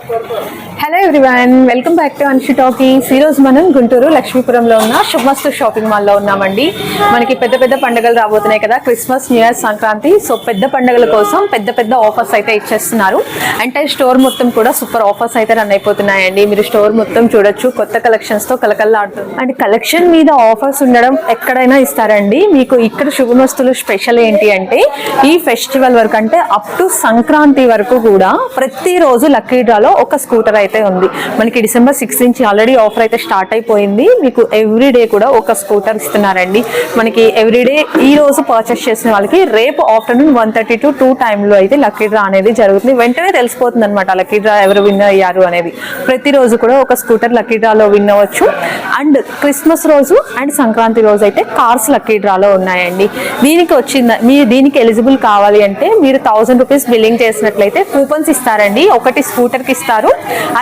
Hello everyone welcome back to Anshi talkies ఈ మనం గుంటూరు లక్ష్మీపురంలో ఉన్న శుభస్తు షాపింగ్ మాల్లో ఉన్నామండి. మనకి పెద్ద పెద్ద పండుగలు రాబోతున్నాయి కదా Christmas new year Sankranti. So పెద్ద పండుగల కోసం పెద్ద పెద్ద ఆఫర్స్ అయితే ఇచ్చేస్తున్నారు. అంటే స్టోర్ మొత్తం కూడా సూపర్ ఆఫర్స్ అయితే రన్ అయిపోతున్నాయండి. మీరు స్టోర్ మొత్తం చూడొచ్చు కొత్త కలెక్షన్స్తో కలకల్లాడుతుంది. అండ్ కలెక్షన్ మీద ఆఫర్స్ ఉండడం ఎక్కడైనా ఇస్తారండి. మీకు ఇక్కడ శుభమస్తులు స్పెషల్ ఏంటి అంటే ఈ ఫెస్టివల్ వరకు అంటే అప్ టు సంక్రాంతి వరకు కూడా ప్రతిరోజు లక్కీ డ్రాలో ఒక స్కూటర్ అయితే ఉంది. మనకి డిసెంబర్ సిక్స్ నుంచి ఆల్రెడీ ఆఫర్ అయితే స్టార్ట్ అయిపోయింది. మీకు ఎవ్రీ డే కూడా ఒక స్కూటర్ ఇస్తున్నారండి. మనకి ఎవ్రీ డే ఈ రోజు పర్చేస్ చేసిన వాళ్ళకి రేపు afternoon one thirty to two టైంలో అయితే లక్కీ డ్రా అనేది జరుగుతుంది. వెంటనే తెలిసిపోతుంది అనమాట లక్కీ డ్రా ఎవరు విన్ అయ్యారు అనేది. ప్రతిరోజు కూడా ఒక స్కూటర్ లక్కీ డ్రాలో విన్ అవ్వచ్చు. అండ్ క్రిస్మస్ రోజు అండ్ సంక్రాంతి రోజు అయితే కార్స్ లక్కీ డ్రాలో ఉన్నాయండి. దీనికి వచ్చింది మీ దీనికి ఎలిజిబుల్ కావాలి అంటే మీరు థౌసండ్ రూపీస్ బిల్లింగ్ చేసినట్లయితే కూపన్స్ ఇస్తారండి. ఒకటి స్కూటర్కి ఇస్తారు.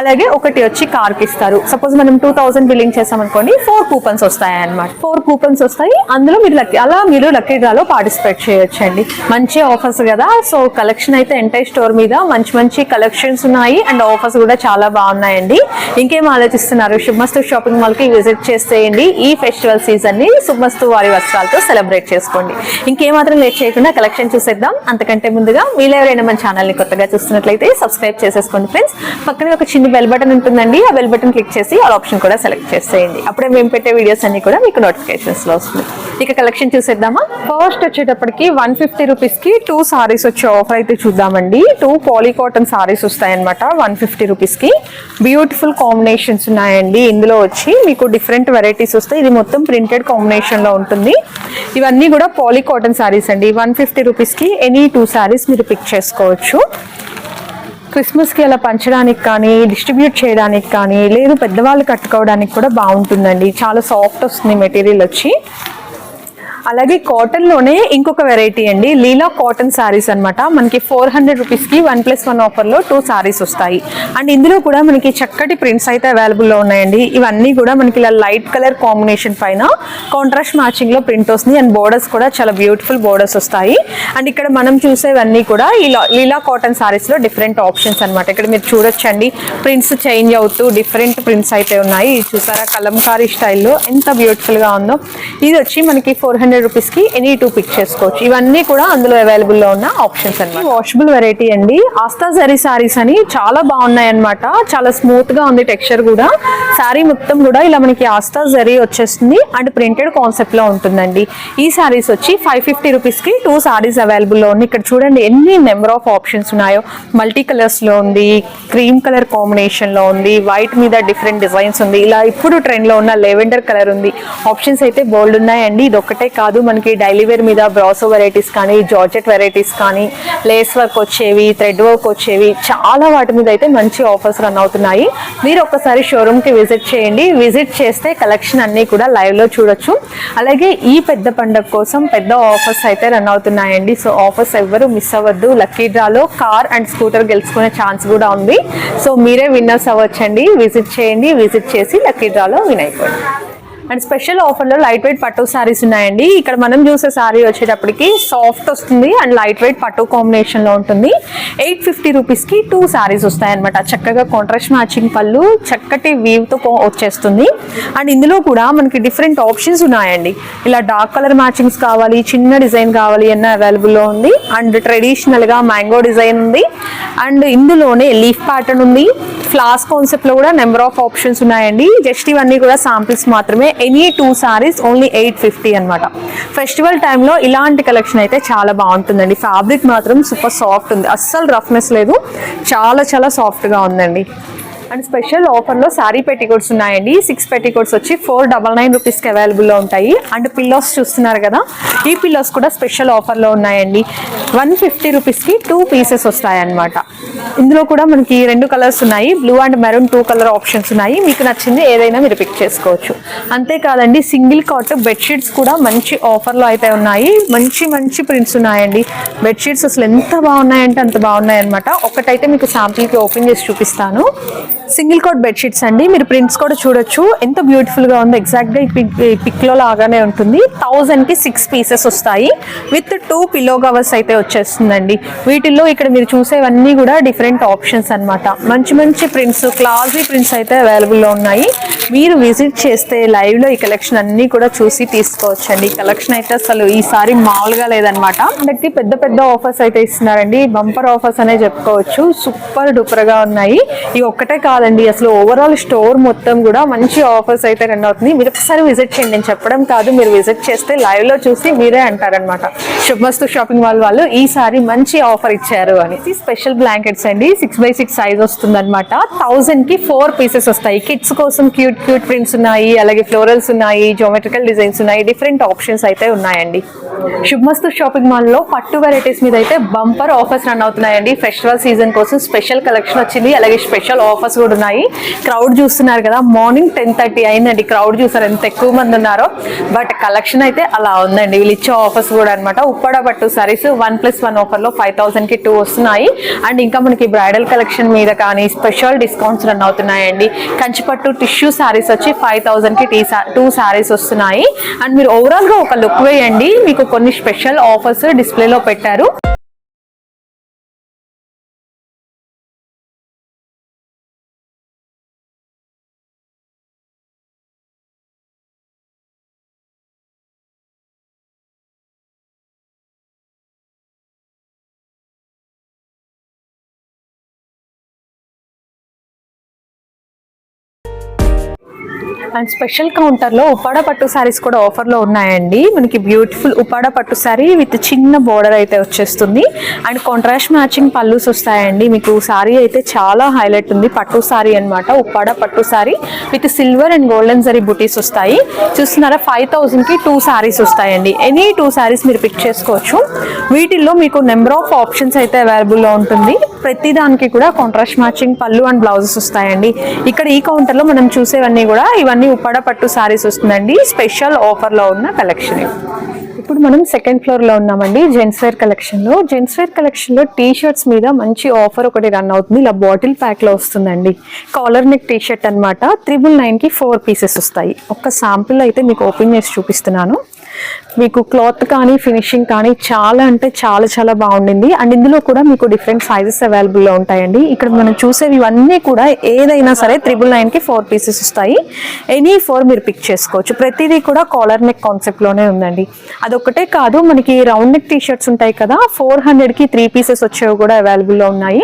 అలాగే ఒకటి వచ్చి కార్కి ఇస్తారు. సపోజ్ మనం టూ థౌసండ్ బిల్లింగ్ చేసాం అనుకోండి ఫోర్ కూపన్స్ వస్తాయి అనమాట ఫోర్ కూపన్స్ వస్తాయి. అందులో మీరు లక్కీ అలా మీరు లక్కీ డ్రాలో పార్టిసిపేట్ చేయొచ్చు అండి మంచి ఆఫర్స్ కదా. సో కలెక్షన్ అయితే ఎంటై స్టోర్ మీద మంచి మంచి కలెక్షన్స్ ఉన్నాయి. అండ్ ఆఫర్స్ కూడా చాలా బాగున్నాయండి. ఇంకేం ఆలోచిస్తున్నారు? శుభమస్తు షాపింగ్ మాల్కి విజిట్ చేసేయండి. ఈ ఫెస్టివల్ సీజన్ని శుభమస్తు వారి వస్త్రాలతో సెలబ్రేట్ చేసుకోండి. ఇంకేమాత్రం లేట్ చేయకుండా కలెక్షన్ చూసేద్దాం. అంతకంటే ముందుగా మీరు ఎవరైనా మన ఛానల్ని కొత్తగా చూస్తున్నట్లయితే సబ్స్క్రైబ్ చేసేసుకోండి ఫ్రెండ్స్. పక్కనే ఒక చిన్న బెల్ బటన్ ఉంటుందండి. ఆ బెల్ బటన్ క్లిక్ చేసి ఆ ఆప్షన్ కూడా సెలెక్ట్ చేసేయండి. అప్పుడే మేము పెట్టే వీడియోస్ అన్ని కూడా మీకు నోటిఫికేషన్స్లో వస్తుంది. ఇక కలెక్షన్ చూసేద్దామా? ఫస్ట్ వచ్చేటప్పటికి వన్ ఫిఫ్టీ రూపీస్కి టూ సారీస్ వచ్చే ఆఫర్ అయితే చూద్దామండి. టూ పాలీ కాటన్ సారీస్ వస్తాయన్నమాట వన్ ఫిఫ్టీ రూపీస్కి బ్యూటిఫుల్ కాంబినేషన్స్ ఉన్నాయండి. ఇందులో వచ్చి మీకు డిఫరెంట్ వెరైటీస్ వస్తాయి. ఇది మొత్తం ప్రింటెడ్ కాంబినేషన్లో ఉంటుంది. ఇవన్నీ కూడా పాలీ కాటన్ సారీస్ అండి. వన్ ఫిఫ్టీ రూపీస్కి ఎనీ టూ సారీస్ మీరు పిక్ చేసుకోవచ్చు. క్రిస్మస్కి అలా పంచడానికి కానీ డిస్ట్రిబ్యూట్ చేయడానికి కానీ లేదు పెద్దవాళ్ళు కట్టుకోవడానికి కూడా బాగుంటుందండి. చాలా సాఫ్ట్ వస్తుంది మెటీరియల్ వచ్చి. అలాగే కాటన్లోనే ఇంకొక వెరైటీ అండి. లీలా కాటన్ సారీస్ అన్నమాట. మనకి ఫోర్ హండ్రెడ్ రూపీస్కి వన్ ప్లస్ వన్ ఆఫర్లో టూ సారీస్ వస్తాయి. అండ్ ఇందులో కూడా మనకి చక్కటి ప్రింట్స్ అయితే అవైలబుల్లో ఉన్నాయండి. ఇవన్నీ కూడా మనకి ఇలా లైట్ కలర్ కాంబినేషన్ పైన కాంట్రాస్ట్ మ్యాచింగ్లో ప్రింట్ వస్తుంది అండ్ బోర్డర్స్ కూడా చాలా బ్యూటిఫుల్ బోర్డర్స్ వస్తాయి. అండ్ ఇక్కడ మనం చూసేవన్నీ కూడా ఈ లా- లీలా కాటన్ సారీస్లో డిఫరెంట్ ఆప్షన్స్ అన్నమాట. ఇక్కడ మీరు చూడొచ్చండి. ప్రింట్స్ చేంజ్ అవుతూ డిఫరెంట్ ప్రింట్స్ అయితే ఉన్నాయి. చూసారా? కలంకారీ స్టైల్లో ఎంత బ్యూటిఫుల్గా ఉందో. ఇది వచ్చి మనకి ఫోర్ హండ్రెడ్ రూపీస్కి ఎనీ టూ పిక్ చేసుకోవచ్చు ఇవన్నీ కూడా అందులో అవైలబుల్లో ఉన్న ఆప్షన్స్ అన్నమాట. వాషబుల్ వెరైటీ అండి. ఆస్తా జరీ సారీస్ అని చాలా బాగున్నాయి అనమాట చాలా స్మూత్గా ఉంది టెక్స్చర్ కూడా. శారీ మొత్తం కూడా ఇలా మనకి ఆస్తా జరీ వచ్చేస్తుంది. అండ్ ప్రింటెడ్ కాన్సెప్ట్లో ఉంటుందండి. ఈ సారీస్ వచ్చి ఫైవ్ ఫిఫ్టీ రూపీస్కి టూ సారీస్ అవైలబుల్లో ఉన్నాయి. ఇక్కడ చూడండి ఎన్ని నెంబర్ ఆఫ్ ఆప్షన్స్ ఉన్నాయో. మల్టీ కలర్స్లో ఉంది క్రీమ్ కలర్ కాంబినేషన్లో ఉంది వైట్ మీద డిఫరెంట్ డిజైన్స్ ఉంది. ఇలా ఇప్పుడు ట్రెండ్లో ఉన్న లెవెండర్ కలర్ ఉంది. ఆప్షన్స్ అయితే బోల్డ్ ఉన్నాయండి. ఇది ఒక్కటే కాదు కాదు. మనకి డైలీ వేర్ మీద బ్రాసో వెరైటీస్ కానీ జార్జెట్ వెరైటీస్ కానీ లేస్ వర్క్ వచ్చేవి థ్రెడ్ వర్క్ వచ్చేవి చాలా వాటి మీద అయితే మంచి ఆఫర్స్ రన్ అవుతున్నాయి. మీరు ఒక్కసారి షోరూమ్కి విజిట్ చేయండి. విజిట్ చేస్తే కలెక్షన్ అన్నీ కూడా లైవ్లో చూడొచ్చు. అలాగే ఈ పెద్ద పండుగ కోసం పెద్ద ఆఫర్స్ అయితే రన్ అవుతున్నాయండి. సో ఆఫర్స్ ఎవ్వరు మిస్ అవ్వద్దు. లక్కీ డ్రాలో కార్ అండ్ స్కూటర్ గెలుచుకునే ఛాన్స్ కూడా ఉంది. సో మీరే విన్నర్స్ అవ్వచ్చండి. విజిట్ చేయండి. విజిట్ చేసి లక్కీ డ్రాలో విన్ అయిపోండి. అండ్ స్పెషల్ ఆఫర్లో లైట్ వెయిట్ పట్టు సారీస్ ఉన్నాయండి. ఇక్కడ మనం చూసే సారీ వచ్చేటప్పటికి సాఫ్ట్ వస్తుంది అండ్ లైట్ వెయిట్ పట్టు కాంబినేషన్లో ఉంటుంది. ఎయిట్ ఫిఫ్టీ రూపీస్కి టూ సారీస్ వస్తాయన్నమాట. చక్కగా కాంట్రాస్ట్ మ్యాచింగ్ పళ్ళు చక్కటి వీవ్తో వచ్చేస్తుంది. అండ్ ఇందులో కూడా మనకి డిఫరెంట్ ఆప్షన్స్ ఉన్నాయండి. ఇలా డార్క్ కలర్ మ్యాచింగ్స్ కావాలి చిన్న డిజైన్ కావాలి అన్న అవైలబుల్లో ఉంది. అండ్ ట్రెడిషనల్గా మ్యాంగో డిజైన్ ఉంది. అండ్ ఇందులోనే లీఫ్ ప్యాటర్న్ ఉంది. ఫ్లాస్ కాన్సెప్ట్లో కూడా నెంబర్ ఆఫ్ ఆప్షన్స్ ఉన్నాయండి. జస్ట్ ఇవన్నీ కూడా సాంపిల్స్ మాత్రమే any two saris only eight fifty అనమాట ఫెస్టివల్ టైంలో ఇలాంటి కలెక్షన్ అయితే చాలా బాగుంటుందండి. ఫ్యాబ్రిక్ మాత్రం సూపర్ సాఫ్ట్ ఉంది. అస్సలు రఫ్నెస్ లేదు. చాలా చాలా సాఫ్ట్గా ఉందండి. అండ్ స్పెషల్ ఆఫర్లో శారీ పెట్టికోట్స్ ఉన్నాయండి. సిక్స్ పెట్టికోట్స్ వచ్చి ఫోర్ డబల్ నైన్ రూపీస్కి అవైలబుల్లో ఉంటాయి. అండ్ పిల్లోస్ చూస్తున్నారు కదా ఈ పిల్లోస్ కూడా స్పెషల్ ఆఫర్లో ఉన్నాయండి. వన్ ఫిఫ్టీ రూపీస్కి టూ పీసెస్ వస్తాయన్నమాట. ఇందులో కూడా మనకి రెండు కలర్స్ ఉన్నాయి. Blue and maroon two colour options ఉన్నాయి. మీకు నచ్చింది ఏదైనా మీరు పిక్ చేసుకోవచ్చు. అంతేకాదండి సింగిల్ కాట్ బెడ్షీట్స్ కూడా మంచి ఆఫర్లో అయితే ఉన్నాయి. మంచి మంచి ప్రింట్స్ ఉన్నాయండి. బెడ్షీట్స్ అసలు ఎంత బాగున్నాయంటే అంత బాగున్నాయి అనమాట ఒకటైతే మీకు శాంపిల్కి ఓపెన్ చేసి చూపిస్తాను. సింగిల్ కోట్ బెడ్షీట్స్ అండి. మీరు ప్రింట్స్ కూడా చూడొచ్చు. ఎంత బ్యూటిఫుల్గా ఉందో. ఎగ్జాక్ట్గా ఈ పిక్ ఈ పిక్లో లాగానే ఉంటుంది. థౌజండ్కి సిక్స్ పీసెస్ వస్తాయి. విత్ టూ పిల్లో కవర్స్ అయితే వచ్చేస్తుందండి. వీటిల్లో ఇక్కడ మీరు చూసేవన్నీ కూడా డిఫరెంట్ ఆప్షన్స్ అన్నమాట. మంచి మంచి ప్రింట్స్ క్లాజీ ప్రింట్స్ అయితే అవైలబుల్లో ఉన్నాయి. మీరు విజిట్ చేస్తే లైవ్లో ఈ కలెక్షన్ అన్ని కూడా చూసి తీసుకోవచ్చు అండి కలెక్షన్ అయితే అసలు ఈసారి మామూలుగా లేదనమాట మనకి పెద్ద పెద్ద ఆఫర్స్ అయితే ఇస్తున్నారండి. బంపర్ ఆఫర్స్ అనే చెప్పుకోవచ్చు. సూపర్ డూపర్గా ఉన్నాయి. ఈ ఒక్కటే కాదండి. అసలు ఓవరాల్ స్టోర్ మొత్తం కూడా మంచి ఆఫర్స్ అయితే రన్ అవుతుంది. మీరు ఒకసారి విజిట్ చేయండి. నేను చెప్పడం కాదు. మీరు విజిట్ చేస్తే లైవ్లో చూసి మీరే అంటారనమాట శుభమస్తు షాపింగ్ మాల్ వాళ్ళు ఈసారి మంచి ఆఫర్ ఇచ్చారు అని. స్పెషల్ బ్లాంకెట్స్ అండి. సిక్స్ బై సిక్స్ సైజ్ వస్తుంది అనమాట థౌసండ్కి ఫోర్ పీసెస్ వస్తాయి. కిడ్స్ కోసం క్యూట్ క్యూట్ ప్రింట్స్ ఉన్నాయి. అలాగే ఫ్లోరల్స్ ఉన్నాయి. జోమెట్రికల్ డిజైన్స్ ఉన్నాయి. డిఫరెంట్ ఆప్షన్స్ అయితే ఉన్నాయండి. శుభమస్తు షాపింగ్ మాల్లో పట్టు వెరైటీస్ మీద అయితే బంపర్ ఆఫర్స్ రన్ అవుతున్నాయండి. ఫెస్టివల్ సీజన్ కోసం స్పెషల్ కలెక్షన్ వచ్చింది. అలాగే స్పెషల్ ఆఫర్స్ కూడా ఉన్నాయి. క్రౌడ్ చూస్తున్నారు కదా మార్నింగ్ టెన్ థర్టీ అయిందండి. క్రౌడ్ చూసారు ఎంత ఎక్కువ మంది ఉన్నారో. బట్ కలెక్షన్ అయితే అలా ఉందండి. వీళ్ళు ఇచ్చే ఆఫర్స్ కూడా అనమాట ఉప్పడ పట్టు సారీస్ వన్ ప్లస్ వన్ ఆఫర్లో ఫైవ్ థౌసండ్కి టూ వస్తున్నాయి. అండ్ ఇంకా మనకి బ్రైడల్ కలెక్షన్ మీద కానీ స్పెషల్ డిస్కౌంట్స్ రన్ అవుతున్నాయండి. కంచిపట్టు టిష్యూ సారీస్ వచ్చి ఫైవ్ థౌసండ్కి టీ టూ సారీస్ వస్తున్నాయి. అండ్ మీరు ఓవరాల్గా ఒక లుక్ వేయండి. మీకు కొన్ని స్పెషల్ ఆఫర్స్ డిస్ప్లేలో పెట్టారు. అండ్ స్పెషల్ కౌంటర్లో ఉపాడ ఉప్పాడ పట్టు శారీస్ కూడా ఆఫర్లో ఉన్నాయండి. మనకి బ్యూటిఫుల్ ఉప్పాడ పట్టు సారీ విత్ చిన్న బోర్డర్ అయితే వచ్చేస్తుంది. అండ్ కాంట్రాస్ట్ మ్యాచింగ్ పల్లూస్ వస్తాయండి. మీకు శారీ అయితే చాలా హైలైట్ ఉంది. పట్టు సారీ అనమాట ఉప్పాడ పట్టు sari with silver and golden zari బుటీస్ వస్తాయి. చూస్తున్నారా ఫైవ్ థౌజండ్కి టూ శారీస్ వస్తాయండి. ఎనీ టూ శారీస్ మీరు పిక్ చేసుకోవచ్చు. వీటిల్లో మీకు నెంబర్ ఆఫ్ ఆప్షన్స్ అయితే అవైలబుల్లో ఉంటుంది. ప్రతి దానికి కూడా కాంట్రాస్ట్ మ్యాచింగ్ పళ్ళు అండ్ బ్లౌజెస్ వస్తాయండి. ఇక్కడ ఈ కౌంటర్లో మనం చూసేవన్నీ కూడా ఇవన్నీ ఉప్పాడ పట్టు సారీస్ వస్తుందండి. స్పెషల్ ఆఫర్లో ఉన్న కలెక్షన్ ఇప్పుడు మనం సెకండ్ ఫ్లోర్లో ఉన్నామండి జెంట్స్ వేర్ కలెక్షన్లో. జెంట్స్ వేర్ కలెక్షన్లో టీ షర్ట్స్ మీద మంచి ఆఫర్ ఒకటి రన్ అవుతుంది. ఇలా బాటిల్ ప్యాక్లో వస్తుందండి. కాలర్ నెక్ టీ షర్ట్ అనమాట త్రిబుల్ నైన్కి ఫోర్ పీసెస్ వస్తాయి. ఒక సాంపుల్ అయితే మీకు ఓపెన్ చేసి చూపిస్తున్నాను. మీకు క్లాత్ కానీ ఫినిషింగ్ కానీ చాలా అంటే చాలా చాలా బాగుండింది. అండ్ ఇందులో కూడా మీకు డిఫరెంట్ సైజెస్ అవైలబుల్లో ఉంటాయండి. ఇక్కడ మనం చూసేవి ఇవన్నీ కూడా ఏదైనా సరే త్రిబుల్ నైన్కి ఫోర్ పీసెస్ వస్తాయి. ఎనీ ఫోర్ మీరు పిక్ చేసుకోవచ్చు. ప్రతిదీ కూడా కాలర్ నెక్ కాన్సెప్ట్లోనే ఉందండి. అదొక్కటే కాదు మనకి రౌండ్ నెక్ టీ షర్ట్స్ ఉంటాయి కదా ఫోర్ హండ్రెడ్కి త్రీ పీసెస్ వచ్చేవి కూడా అవైలబుల్లో ఉన్నాయి.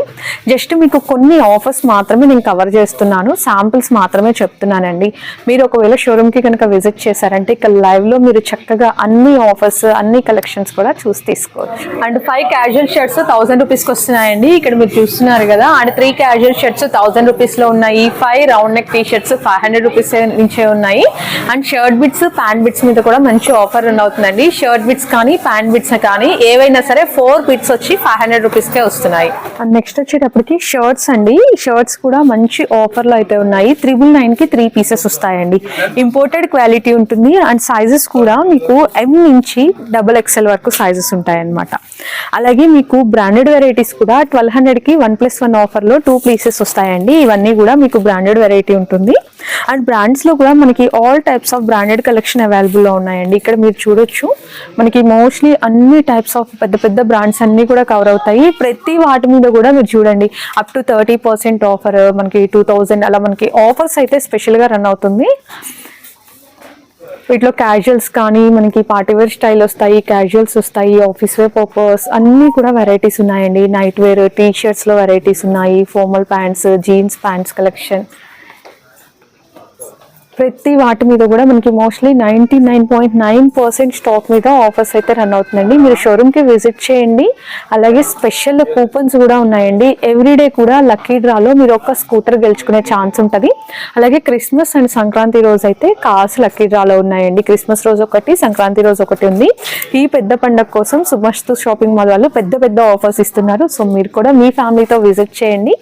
జస్ట్ మీకు కొన్ని ఆఫర్స్ మాత్రమే నేను కవర్ చేస్తున్నాను. శాంపిల్స్ మాత్రమే చెప్తున్నానండి. మీరు ఒకవేళ షోరూమ్కి కనుక విజిట్ చేశారంటే ఇక్కడ లైవ్లో మీరు చక్కగా అన్ని ఆఫర్స్ అన్ని కలెక్షన్స్ కూడా చూసి తీసుకోవచ్చు. And five casual shirts thousand రూపీస్కి వస్తున్నాయండి. ఇక్కడ మీరు చూస్తున్నారు కదా and three casual shirts thousand రూపీస్లో ఉన్నాయి. Five round neck T shirts five hundred rupees నుంచే ఉన్నాయి. And shirt bits pant bits మీద కూడా మంచి ఆఫర్ రన్ అవుతుందండి షర్ట్ బిట్స్ కానీ ప్యాంట్ బిట్స్ కానీ ఏవైనా సరే ఫోర్ బిట్స్ వచ్చి ఫైవ్ హండ్రెడ్ రూపీస్ కే వస్తున్నాయి. అండ్ నెక్స్ట్ వచ్చేటప్పటికి షర్ట్స్ అండి. షర్ట్స్ కూడా మంచి ఆఫర్లో అయితే ఉన్నాయి. త్రిబుల్ నైన్కి త్రీ పీసెస్ వస్తాయండి. ఇంపోర్టెడ్ క్వాలిటీ ఉంటుంది. అండ్ సైజెస్ కూడా మీకు ఎం నుంచి డబుల్ ఎక్స్ఎల్ వరకు సైజెస్ ఉంటాయన్నమాట. అలాగే మీకు బ్రాండెడ్ వెరైటీస్ కూడా ట్వెల్వ్ హండ్రెడ్కి వన్ ప్లస్ వన్ ఆఫర్లో టూ పీసెస్ వస్తాయండి. ఇవన్నీ కూడా మీకు బ్రాండెడ్ వెరైటీ ఉంటుంది. అండ్ బ్రాండ్స్లో కూడా మనకి all types of branded collection అవైలబుల్లో ఉన్నాయండి. ఇక్కడ మీరు చూడొచ్చు. మనకి మోస్ట్లీ అన్ని టైప్స్ ఆఫ్ పెద్ద పెద్ద బ్రాండ్స్ అన్నీ కూడా కవర్ అవుతాయి. ప్రతి వాటి మీద కూడా మీరు చూడండి. Up to thirty percent offer మనకి టూ థౌజండ్ అలా మనకి ఆఫర్స్ అయితే స్పెషల్గా రన్ అవుతుంది. వీటిలో క్యాజువల్స్ కానీ మనకి పార్టీ వేర్ స్టైల్ వస్తాయి క్యాజువల్స్ వస్తాయి ఆఫీస్ వేర్ పర్పస్ అన్నీ కూడా వెరైటీస్ ఉన్నాయండి. నైట్ వేర్ టీ షర్ట్స్లో వెరైటీస్ ఉన్నాయి. Formal pants jeans pants collection ప్రతి వాటి మీద కూడా మనకి mostly ninety nine point nine percent stock మీద ఆఫర్స్ అయితే రన్ అవుతుందండి. మీరు షోరూమ్కి విజిట్ చేయండి. అలాగే స్పెషల్ కూపన్స్ కూడా ఉన్నాయండి. ఎవ్రీడే కూడా లక్కీ డ్రాలో మీరు ఒక స్కూటర్ గెలుచుకునే ఛాన్స్ ఉంటుంది. అలాగే క్రిస్మస్ అండ్ సంక్రాంతి రోజు అయితే కార్స్ లక్కీ డ్రాలో ఉన్నాయండి. క్రిస్మస్ రోజు ఒకటి సంక్రాంతి రోజు ఒకటి ఉంది. ఈ పెద్ద పండగ కోసం సుమస్తు షాపింగ్ మాల్ వాళ్ళు పెద్ద పెద్ద ఆఫర్స్ ఇస్తున్నారు. సో మీరు కూడా మీ ఫ్యామిలీతో విజిట్ చేయండి.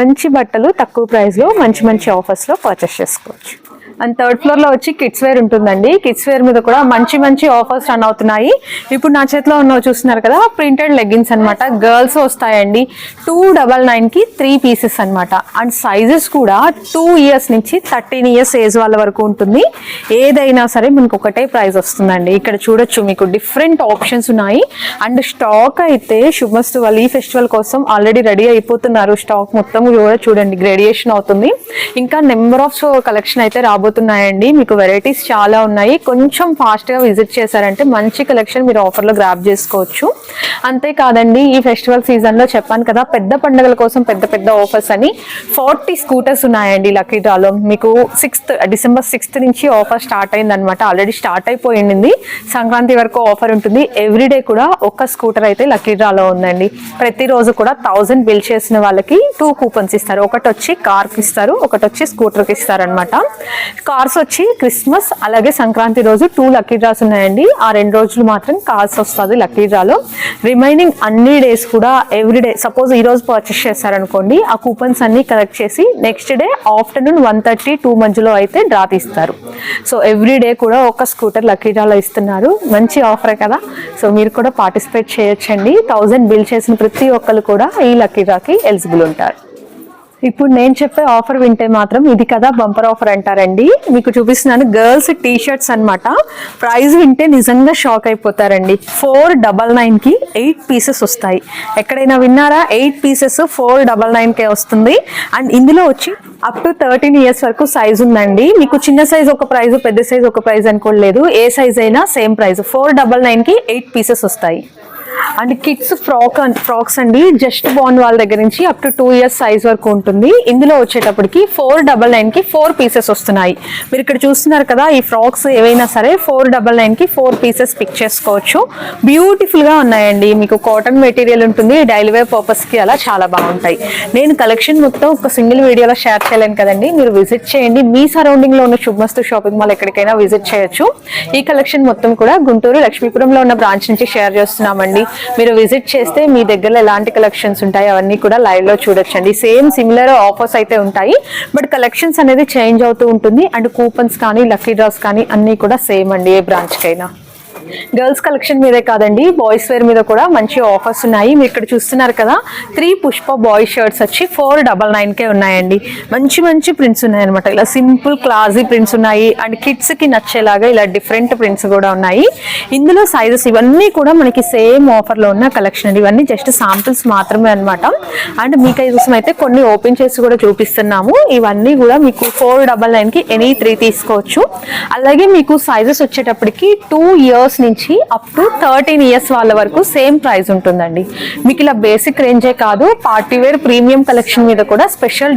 మంచి బట్టలు తక్కువ ప్రైస్లో మంచి మంచి ఆఫర్స్లో పర్చేస్ చేసుకోవచ్చు. అండ్ థర్డ్ ఫ్లోర్లో వచ్చి కిడ్స్ వేర్ ఉంటుందండి. కిడ్స్ వేర్ మీద కూడా మంచి మంచి ఆఫర్స్ రన్ అవుతున్నాయి. ఇప్పుడు నా చేతిలో ఉన్న చూస్తున్నారు కదా ప్రింటెడ్ లెగ్గిన్స్ అన్నమాట. గర్ల్స్ వస్తాయండి. టూ డబల్ నైన్కి త్రీ పీసెస్ అన్నమాట. అండ్ సైజెస్ కూడా టూ ఇయర్స్ నుంచి థర్టీన్ ఇయర్స్ ఏజ్ వాళ్ళ వరకు ఉంటుంది. ఏదైనా సరే మనకు ఒకటే ప్రైస్ వస్తుందండి. ఇక్కడ చూడొచ్చు మీకు డిఫరెంట్ ఆప్షన్స్ ఉన్నాయి. అండ్ స్టాక్ అయితే శుభమస్తు వాళ్ళు ఈ ఫెస్టివల్ కోసం ఆల్రెడీ రెడీ అయిపోతున్నారు. స్టాక్ మొత్తం కూడా చూడండి గ్రేడియేషన్ అవుతుంది. ఇంకా నెంబర్ ఆఫ్ కలెక్షన్ అయితే రాబోతున్నాయండి. మీకు వెరైటీస్ చాలా ఉన్నాయి. కొంచెం ఫాస్ట్గా విజిట్ చేశారంటే మంచి కలెక్షన్ మీరు ఆఫర్లో గ్రాప్ చేసుకోవచ్చు. అంతేకాదండి ఈ ఫెస్టివల్ సీజన్లో చెప్పాను కదా పెద్ద పండుగల కోసం పెద్ద పెద్ద ఆఫర్స్ అని. ఫార్టీ స్కూటర్స్ ఉన్నాయండి లక్కీ డ్రాలో మీకు సిక్స్త్ డిసెంబర్ సిక్స్త్ నుంచి ఆఫర్ స్టార్ట్ అయింది అనమాట ఆల్రెడీ స్టార్ట్ అయిపోయింది. సంక్రాంతి వరకు ఆఫర్ ఉంటుంది. ఎవ్రీడే కూడా ఒక్క స్కూటర్ అయితే లక్కీ డ్రాలో ఉందండి. ప్రతిరోజు కూడా థౌజండ్ బిల్ చేసిన వాళ్ళకి టూ కూపన్స్ ఇస్తారు. ఒకటి వచ్చి కార్కి ఇస్తారు ఒకటి వచ్చి స్కూటర్కి ఇస్తారనమాట ఇస్తారు అనమాట కార్స్ వచ్చి క్రిస్మస్ అలాగే సంక్రాంతి రోజు టూ లక్కీ డ్రాస్ ఉన్నాయండి. ఆ రెండు రోజులు మాత్రం కార్స్ వస్తుంది లక్కీ డ్రాలో రిమైనింగ్ అన్ని డేస్ కూడా ఎవ్రీ డే సపోజ్ ఈ రోజు పర్చేస్ చేస్తారనుకోండి ఆ కూపన్స్ అన్ని కలెక్ట్ చేసి next day afternoon one thirty two మధ్యలో అయితే డ్రా తీస్తారు. సో ఎవ్రీ డే కూడా ఒక స్కూటర్ లక్కీ డ్రాలో ఇస్తున్నారు. మంచి ఆఫరే కదా. సో మీరు కూడా పార్టిసిపేట్ చేయొచ్చండి. థౌజండ్ బిల్ చేసిన ప్రతి ఒక్కరు కూడా ఈ లక్కీ డ్రాకి ఎలిజిబుల్ ఉంటారు. ఇప్పుడు నేను చెప్పే ఆఫర్ వింటే మాత్రం ఇది కదా బంపర్ ఆఫర్ అంటారండి. మీకు చూపిస్తున్నాను గర్ల్స్ టీ షర్ట్స్ అనమాట ప్రైస్ వింటే నిజంగా షాక్ అయిపోతారండి. ఫోర్ డబల్ నైన్కి ఎయిట్ పీసెస్ వస్తాయి. ఎక్కడైనా విన్నారా? Eight pieces four double nine కే వస్తుంది. అండ్ ఇందులో వచ్చి అప్ టు థర్టీన్ ఇయర్స్ వరకు సైజ్ ఉందండి. మీకు చిన్న సైజ్ ఒక ప్రైస్ పెద్ద సైజ్ ఒక ప్రైస్ అనుకోలేదు. ఏ సైజ్ అయినా సేమ్ ప్రైస్ ఫోర్ డబల్ నైన్కి ఎయిట్ పీసెస్ వస్తాయి. అండ్ కిడ్స్ ఫ్రాక్ ఫ్రాక్స్ అండి జస్ట్ బాన్ వాళ్ళ దగ్గర నుంచి up to two years size వరకు ఉంటుంది. ఇందులో వచ్చేటప్పటికి ఫోర్ డబల్ నైన్కి ఫోర్ పీసెస్ వస్తున్నాయి. మీరు ఇక్కడ చూస్తున్నారు కదా ఈ ఫ్రాక్స్ ఏవైనా సరే ఫోర్ డబల్ నైన్కి ఫోర్ పీసెస్ పిక్ చేసుకోవచ్చు. బ్యూటిఫుల్గా ఉన్నాయండి. మీకు కాటన్ మెటీరియల్ ఉంటుంది. డైలీ వేర్ పర్పస్కి అలా చాలా బాగుంటాయి. నేను కలెక్షన్ మొత్తం ఒక సింగిల్ వీడియోలో షేర్ చేయలేను కదండి. మీరు విజిట్ చేయండి. మీ సరౌండింగ్లో ఉన్న శుభమస్తు షాపింగ్ మాల్ ఎక్కడికైనా విజిట్ చేయొచ్చు. ఈ కలెక్షన్ మొత్తం కూడా గుంటూరు లక్ష్మీపురంలో ఉన్న బ్రాంచ్ నుంచి షేర్ చేస్తున్నామండి. మీరు విజిట్ చేస్తే మీ దగ్గర ఎలాంటి కలెక్షన్స్ ఉంటాయి అవన్నీ కూడా లైవ్లో చూడొచ్చండి. సేమ్ సిమిలర్ ఆఫర్స్ అయితే ఉంటాయి బట్ కలెక్షన్స్ అనేది చేంజ్ అవుతూ ఉంటుంది. అండ్ కూపన్స్ కానీ లక్కీ డ్రాస్ కానీ అన్ని కూడా సేమ్ అండి ఏ బ్రాంచ్ కైనా. గర్ల్స్ కలెక్షన్ మీదే కాదండి బాయ్స్ వేర్ మీద కూడా మంచి ఆఫర్స్ ఉన్నాయి. మీరు ఇక్కడ చూస్తున్నారు కదా త్రీ పుష్ప బాయ్ షర్ట్స్ వచ్చి ఫోర్ డబల్ నైన్ కే ఉన్నాయండి. మంచి మంచి ప్రింట్స్ ఉన్నాయన్నమాట. ఇలా సింపుల్ క్లాజీ ప్రింట్స్ ఉన్నాయి. అండ్ కిడ్స్కి నచ్చేలాగా ఇలా డిఫరెంట్ ప్రింట్స్ కూడా ఉన్నాయి. ఇందులో సైజెస్ ఇవన్నీ కూడా మనకి సేమ్ ఆఫర్లో ఉన్న కలెక్షన్ అండి. ఇవన్నీ జస్ట్ సాంపిల్స్ మాత్రమే అన్నమాట. అండ్ మీకు కోసం అయితే కొన్ని ఓపెన్ చేసి కూడా చూపిస్తున్నాము. ఇవన్నీ కూడా మీకు ఫోర్ డబల్ నైన్కి ఎనీ త్రీ తీసుకోవచ్చు. అలాగే మీకు సైజెస్ వచ్చేటప్పటికి టూ ఇయర్స్ నుంచి అప్ టు థర్టీన్ ఇయర్స్ వాళ్ళ వరకు సేమ్ ప్రైస్ ఉంటుందండి. మీకు ఇలా బేసిక్ రేంజే కాదు పార్టీ వేర్ ప్రీమియం కలెక్షన్ మీద కూడా స్పెషల్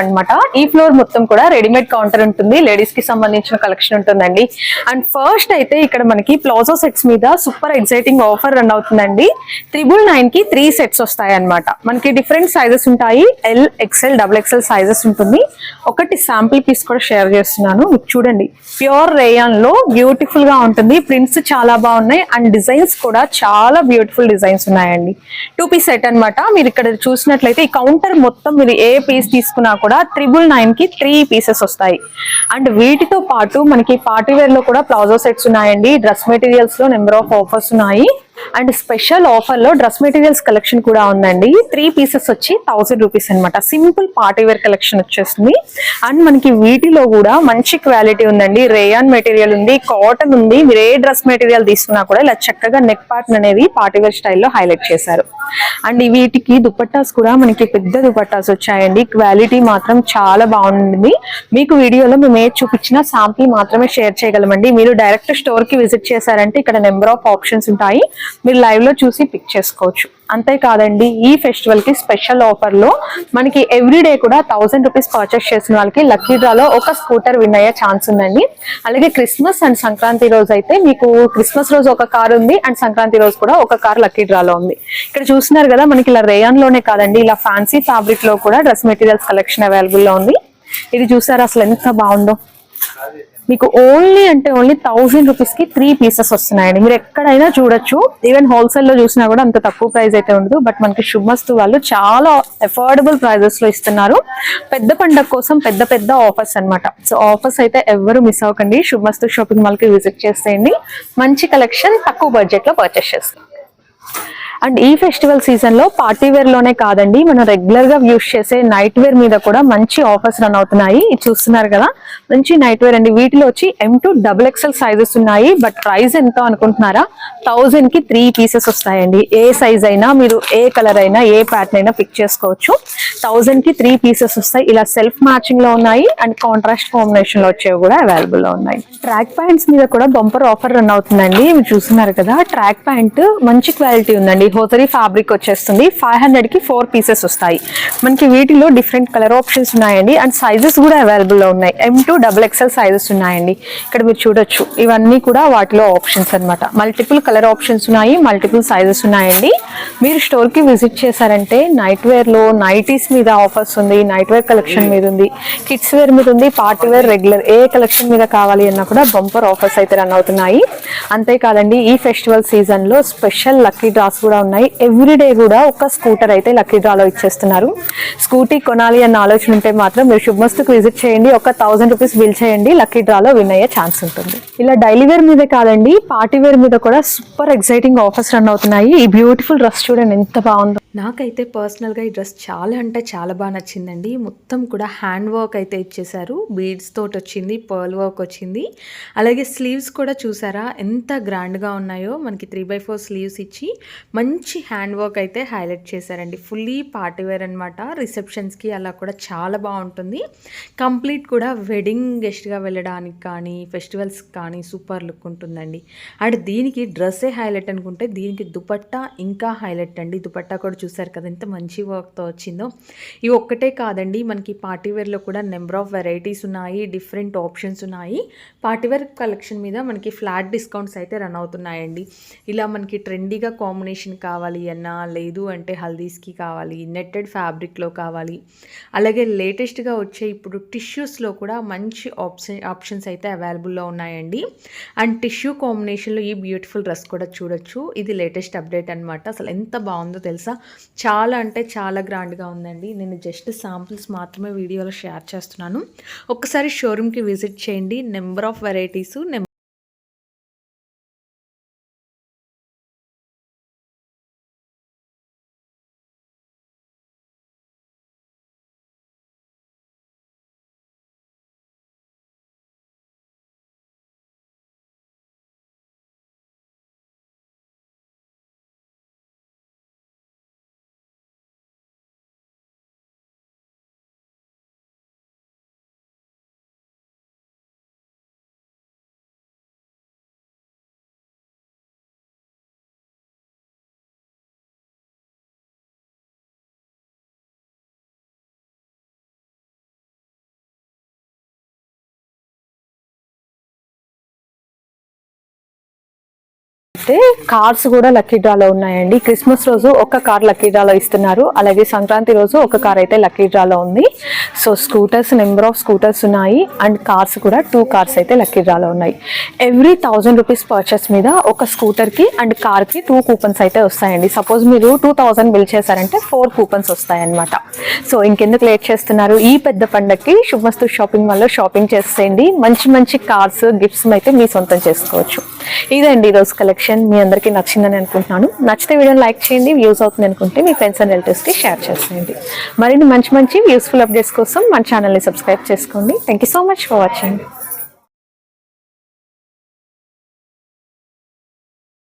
అన్నమాట. ఈ ఫ్లోర్ మొత్తం కూడా రెడీమేడ్ కౌంటర్ ఉంటుంది. లేడీస్కి సంబంధించిన కలెక్షన్ ఉంటుందండి. అండ్ ఫస్ట్ అయితే ఇక్కడ మనకి ప్లాజో సెట్స్ మీద సూపర్ ఎక్సైటింగ్ ఆఫర్ రన్ అవుతుందండి. త్రిబుల్ నైన్కి త్రీ సెట్స్ వస్తాయి అన్నమాట మనకి డిఫరెంట్ సైజెస్ ఉంటాయి. L XL double XL sizes ఉంటుంది. ఒకటి శాంపుల్ పీస్ కూడా షేర్ చేస్తున్నాను. చూడండి. ప్యూర్ రేయాన్లో బ్యూటిఫుల్గా ఉంటుంది. ప్రింట్స్ చాలా బాగున్నాయి. అండ్ డిజైన్స్ కూడా చాలా బ్యూటిఫుల్ డిజైన్స్ ఉన్నాయండి. టూ పీస్ సెట్ అన్నమాట. మీరు ఇక్కడ చూసినట్లయితే ఈ కౌంటర్ మొత్తం మీరు ఏ పీస్ తీసుకున్నా కూడా త్రిబుల్ నైన్కి త్రీ పీసెస్ వస్తాయి. అండ్ వీటితో పాటు మనకి పార్టీ వేర్లో కూడా ప్లాజో సెట్స్ ఉన్నాయండి. డ్రెస్ మెటీరియల్స్లో నెంబర్ ఆఫ్ ఆఫర్స్ ఉన్నాయి. అండ్ స్పెషల్ ఆఫర్లో డ్రెస్ మెటీరియల్స్ కలెక్షన్ కూడా ఉందండి. త్రీ పీసెస్ వచ్చి థౌసండ్ రూపీస్ అనమాట సింపుల్ పార్టీ వేర్ కలెక్షన్ వచ్చేస్తుంది అండ్ మనకి వీటిలో కూడా మంచి క్వాలిటీ ఉందండి. రేయాన్ మెటీరియల్ ఉంది కాటన్ ఉంది. ఏ డ్రెస్ మెటీరియల్ తీసుకున్నా కూడా ఇలా చక్కగా నెక్ పార్ట్ అనేది పార్టీ వేర్ స్టైల్లో హైలైట్ చేశారు. అండ్ వీటికి దుపట్టాస్ కూడా మనకి పెద్ద దుపట్టాస్ వచ్చాయండి. క్వాలిటీ మాత్రం చాలా బాగుంది. మీకు వీడియోలో మేము ఏది చూపించిన శాంపుల్ మాత్రమే షేర్ చేయగలమండి. మీరు డైరెక్ట్ స్టోర్కి విజిట్ చేశారంటే ఇక్కడ నెంబర్ ఆఫ్ ఆప్షన్స్ ఉంటాయి. మీరు లైవ్లో చూసి పిక్ చేసుకోవచ్చు. అంతేకాదండి ఈ ఫెస్టివల్కి స్పెషల్ ఆఫర్లో మనకి ఎవ్రీ డే కూడా థౌసండ్ రూపీస్ పర్చేస్ చేసిన వాళ్ళకి లక్కీ డ్రాలో ఒక స్కూటర్ విన్ అయ్యే ఛాన్స్ ఉందండి. అలాగే క్రిస్మస్ అండ్ సంక్రాంతి రోజు అయితే మీకు క్రిస్మస్ రోజు ఒక కార్ ఉంది అండ్ సంక్రాంతి రోజు కూడా ఒక కార్ లక్కీ డ్రాలో ఉంది. ఇక్కడ చూస్తున్నారు కదా మనకి ఇలా రేయాన్లోనే కాదండి ఇలా ఫ్యాన్సీ ఫ్యాబ్రిక్లో కూడా డ్రెస్ మెటీరియల్స్ కలెక్షన్ అవైలబుల్లో ఉంది. ఇది చూసారు అసలు ఎంత బాగుందో? మీకు ఓన్లీ అంటే ఓన్లీ థౌసండ్ రూపీస్కి త్రీ పీసెస్ వస్తున్నాయండి. మీరు ఎక్కడైనా చూడొచ్చు. ఈవెన్ హోల్సేల్లో చూసినా కూడా అంత తక్కువ ప్రైస్ అయితే ఉండదు. బట్ మనకి శుభమస్తు వాళ్ళు చాలా అఫోర్డబుల్ ప్రైజెస్లో ఇస్తున్నారు. పెద్ద పండగ కోసం పెద్ద పెద్ద ఆఫర్స్ అన్నమాట. సో ఆఫర్స్ అయితే ఎవరు మిస్ అవ్వకండి. శుభమస్తు షాపింగ్ మాల్కి విజిట్ చేసేయండి. మంచి కలెక్షన్ తక్కువ బడ్జెట్లో పర్చేస్ చేస్తాం. అండ్ ఈ ఫెస్టివల్ సీజన్లో పార్టీ వేర్లోనే కాదండి మనం రెగ్యులర్గా యూస్ చేసే నైట్ వేర్ మీద కూడా మంచి ఆఫర్స్ రన్ అవుతున్నాయి. చూస్తున్నారు కదా మంచి నైట్ వేర్ అండి. వీటిలో వచ్చి M to double XL sizes ఉన్నాయి బట్ ప్రైస్ ఎంత అనుకుంటున్నారా? థౌజండ్కి త్రీ పీసెస్ వస్తాయండి. ఏ సైజ్ అయినా మీరు ఏ కలర్ అయినా ఏ ప్యాటర్న్ అయినా పిక్ చేసుకోవచ్చు. థౌజండ్కి త్రీ పీసెస్ వస్తాయి. ఇలా సెల్ఫ్ మ్యాచింగ్లో ఉన్నాయి అండ్ కాంట్రాస్ట్ కాంబినేషన్లో వచ్చేవి కూడా అవైలబుల్లో ఉన్నాయి. ట్రాక్ ప్యాంట్స్ మీద కూడా బంపర్ ఆఫర్ రన్ అవుతుందండి. మీరు చూస్తున్నారు కదా ట్రాక్ ప్యాంట్ మంచి క్వాలిటీ ఉందండి. హోతరీ ఫ్యాబ్రిక్ వచ్చేస్తుంది. ఫైవ్ హండ్రెడ్కి ఫోర్ పీసెస్ వస్తాయి. మనకి వీటిలో డిఫరెంట్ కలర్ ఆప్షన్స్ ఉన్నాయండి. అండ్ సైజెస్ కూడా అవైలబుల్లో ఉన్నాయి. M to double X L sizes ఉన్నాయండి. ఇక్కడ మీరు చూడొచ్చు. ఇవన్నీ కూడా వాటిలో ఆప్షన్స్ అన్నమాట. మల్టిపుల్ కలర్ ఆప్షన్స్ ఉన్నాయి. మల్టిపుల్ సైజెస్ ఉన్నాయండి. మీరు స్టోర్కి విజిట్ చేశారంటే నైట్ వేర్లో నైటీస్ మీద ఆఫర్స్ ఉంది. నైట్ వేర్ కలెక్షన్ మీద ఉంది. కిడ్స్ వేర్ మీద ఉంది. పార్టీ వేర్ రెగ్యులర్ ఏ కలెక్షన్ మీద కావాలి అన్నా కూడా బంపర్ ఆఫర్స్ అయితే రన్ అవుతున్నాయి. అంతేకాదండి ఈ ఫెస్టివల్ సీజన్లో స్పెషల్ లక్కీ డ్రాస్ కూడా ఉన్నాయి. ఎవ్రీ డే కూడా ఒక స్కూటర్ అయితే లక్కీ డ్రాలో ఇచ్చేస్తున్నారు. స్కూటీ కొనాలి అన్న ఆలోచన ఉంటే మాత్రం మీరు శుభమస్తుకు విజిట్ చేయండి. ఒక థౌసండ్ రూపీస్ బిల్ చేయండి. లక్కీ డ్రాలో విన్ అయ్యే ఛాన్స్ ఉంటుంది. ఇలా డైలీ వేర్ మీదే కాదండి పార్టీ వేర్ మీద కూడా సూపర్ ఎక్సైటింగ్ ఆఫర్స్ రన్ అవుతున్నాయి. ఈ బ్యూటిఫుల్ డ్రెస్ చూడండి ఎంత బాగుందో. నాకైతే పర్సనల్గా ఈ డ్రెస్ చాలా అంటే చాలా బాగా నచ్చిందండి. మొత్తం కూడా హ్యాండ్ వర్క్ అయితే ఇచ్చేసారు. బీడ్స్ తోటి వచ్చింది పర్ల్ వర్క్ వచ్చింది. అలాగే స్లీవ్స్ కూడా చూసారా? ఎంత గ్రాండ్గా ఉన్నాయో మనకి త్రీ బై ఫోర్ స్లీవ్స్ ఇచ్చి మంచి హ్యాండ్ వర్క్ అయితే హైలైట్ చేశారండి. ఫుల్లీ పార్టీ వేర్ అనమాట రిసెప్షన్స్కి అలా కూడా చాలా బాగుంటుంది. కంప్లీట్ కూడా వెడ్డింగ్ గెస్ట్గా వెళ్ళడానికి కానీ ఫెస్టివల్స్ కానీ సూపర్ లుక్ ఉంటుందండి. అండ్ దీనికి డ్రెస్సే హైలైట్ అనుకుంటే దీనికి దుపట్టా ఇంకా హైలైట్ అండి. దుపట్టా కూడా చూసారు కదా ఎంత మంచి వర్క్తో వచ్చిందో. ఇవి ఒక్కటే కాదండి మనకి పార్టీవేర్లో కూడా నెంబర్ ఆఫ్ వెరైటీస్ ఉన్నాయి డిఫరెంట్ ఆప్షన్స్ ఉన్నాయి. పార్టీవేర్ కలెక్షన్ మీద మనకి ఫ్లాట్ డిస్కౌంట్స్ అయితే రన్ అవుతున్నాయండి. ఇలా మనకి ట్రెండీగా కాంబినేషన్ కావాలి అన్నా లేదు అంటే హల్దీస్కి కావాలి నెట్టెడ్ ఫ్యాబ్రిక్లో కావాలి. అలాగే లేటెస్ట్గా వచ్చే ఇప్పుడు టిష్యూస్లో కూడా మంచి ఆప్షన్ ఆప్షన్స్ అయితే అవైలబుల్లో ఉన్నాయండి. అండ్ టిష్యూ కాంబినేషన్లో ఈ బ్యూటిఫుల్ డ్రెస్ కూడా చూడొచ్చు. ఇది లేటెస్ట్ అప్డేట్ అనమాట అసలు ఎంత బాగుందో తెలుసా? చాలా అంటే చాలా గ్రాండ్గా ఉందండి. నేను జస్ట్ శాంపుల్స్ మాత్రమే వీడియోలో షేర్ చేస్తున్నాను. ఒక్కసారి షోరూమ్కి విజిట్ చేయండి. నెంబర్ ఆఫ్ వెరైటీస్ అయితే కార్స్ కూడా లక్కీ డ్రాలో ఉన్నాయండి. క్రిస్మస్ రోజు ఒక కార్ లక్కీ డ్రాలో ఇస్తున్నారు. అలాగే సంక్రాంతి రోజు ఒక కార్ అయితే లక్కీ డ్రాలో ఉంది. So scooters number of scooters ఉన్నాయి. అండ్ కార్స్ కూడా టూ కార్స్ అయితే లక్కీ డ్రాలో ఉన్నాయి. ఎవ్రీ థౌజండ్ రూపీస్ పర్చేస్ మీద ఒక స్కూటర్కి అండ్ కార్కి టూ కూపన్స్ అయితే వస్తాయండి. సపోజ్ మీరు టూ థౌసండ్ బిల్ చేశారంటే ఫోర్ కూపన్స్ వస్తాయన్నమాట. సో ఇంకెందుకు లేట్ చేస్తున్నారు? ఈ పెద్ద పండగకి శుభస్తు షాపింగ్ మాల్లో షాపింగ్ చేసేయండి. మంచి మంచి కార్స్ గిఫ్ట్స్ అయితే మీ సొంతం చేసుకోవచ్చు. ఇదండి ఈరోజు కలెక్షన్. మీ అందరికీ నచ్చిందని అనుకుంటున్నాను. నచ్చితే వీడియోని లైక్ చేయండి వ్యూస్ అవుతుంది అనుకుంటే మీ ఫ్రెండ్స్ అండ్ రిలేటివ్స్కి షేర్ చేసేయండి. మరిన్ని మంచి మంచి యూస్ఫుల్ అప్డేట్స్ కోసం మన ఛానల్ని సబ్స్క్రైబ్ చేసుకోండి. Thank you so much for watching